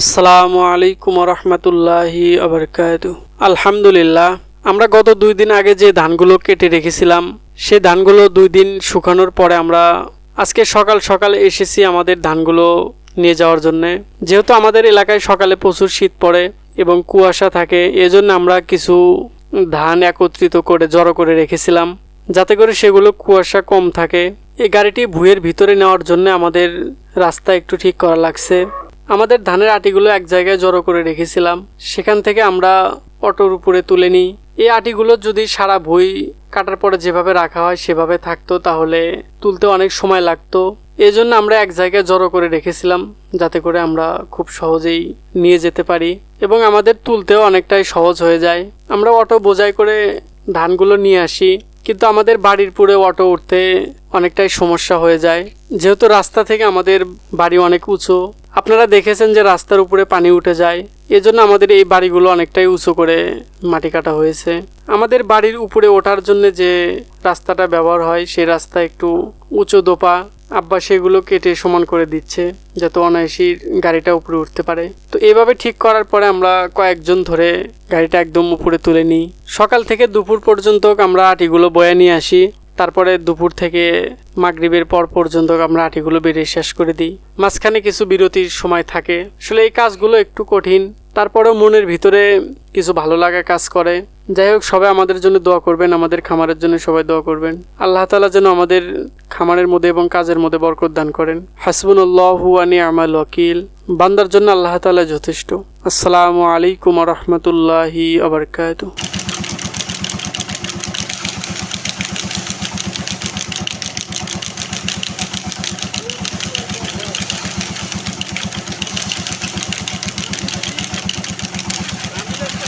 আসসালামু আলাইকুম রহমতুল্লাহি আলহামদুলিল্লাহ, আমরা গত দুই দিন আগে যে ধানগুলো কেটে রেখেছিলাম, সে ধানগুলো দুই দিন শুকানোর পরে আমরা আজকে সকাল সকাল এসেছি আমাদের ধানগুলো নিয়ে যাওয়ার জন্যে। যেহেতু আমাদের এলাকায় সকালে প্রচুর শীত পড়ে এবং কুয়াশা থাকে, এজন্য আমরা কিছু ধান একত্রিত করে, জড়ো করে রেখেছিলাম, যাতে করে সেগুলো কুয়াশা কম থাকে। এই গাড়িটি ভুঁয়ের ভিতরে নেওয়ার জন্য আমাদের রাস্তা একটু ঠিক করা লাগছে। আমাদের ধানের আটিগুলো এক জায়গায় জড়ো করে রেখেছিলাম। সেখান থেকে আমরা অটোর উপরে তুলে নিই। এই আটিগুলো যদি সারা ভুই কাটার পরে যেভাবে রাখা হয় সেভাবে থাকতো, তাহলে তুলতে অনেক সময় লাগতো। এই জন্য আমরা এক জায়গায় জড়ো করে রেখেছিলাম, যাতে করে আমরা খুব সহজেই নিয়ে যেতে পারি এবং আমাদের তুলতেও অনেকটাই সহজ হয়ে যায়। আমরা অটো বোঝাই করে ধানগুলো নিয়ে আসি, কিন্তু আমাদের বাড়ির পুরে অটো উঠতে অনেকটাই সমস্যা হয়ে যায়। যেহেতু রাস্তা থেকে আমাদের বাড়ি অনেক উঁচু আপনারা দেখেছেন যে রাস্তার উপরে পানি উঠে যায়। এজন্য আমাদের এই বাড়িগুলো অনেকটাই উঁচু করে মাটি কাটা হয়েছে। আমাদের বাড়ির উপরে ওঠার জন্য যে রাস্তাটা ব্যবহার হয় সেই রাস্তা একটু উঁচু দোপা। আব্বা সেগুলো কেটে সমান করে দিচ্ছে, যাতে অনায়াসী গাড়িটা উপরে উঠতে পারে। তো এইভাবে ঠিক করার পরে আমরা কয়েকজন ধরে গাড়িটা একদম উপরে তুলে নিই। সকাল থেকে দুপুর পর্যন্ত আমরা আটিগুলো বয়ে নিয়ে আসি। তারপরে দুপুর থেকে মাগরিবের পর পর্যন্ত আমরা আটিগুলো বেরিয়ে শেষ করে দিই। মাঝখানে কিছু বিরতির সময় থাকে। আসলে এই কাজগুলো একটু কঠিন। তারপরেও মনের ভিতরে কিছু ভালো লাগা কাজ করে। যাই হোক, সবাই আমাদের জন্য দোয়া করবেন, আমাদের খামারের জন্য সবাই দোয়া করবেন। আল্লাহ তালা যেন আমাদের খামারের মধ্যে এবং কাজের মধ্যে বরকত দান করেন। হাসবুল্লাহু আনি আমাল ওয়াকিল। বান্দার জন্য আল্লাহ তালা যথেষ্ট। আসসালামু আলাইকুম রহমতুল্লাহি আবরকাত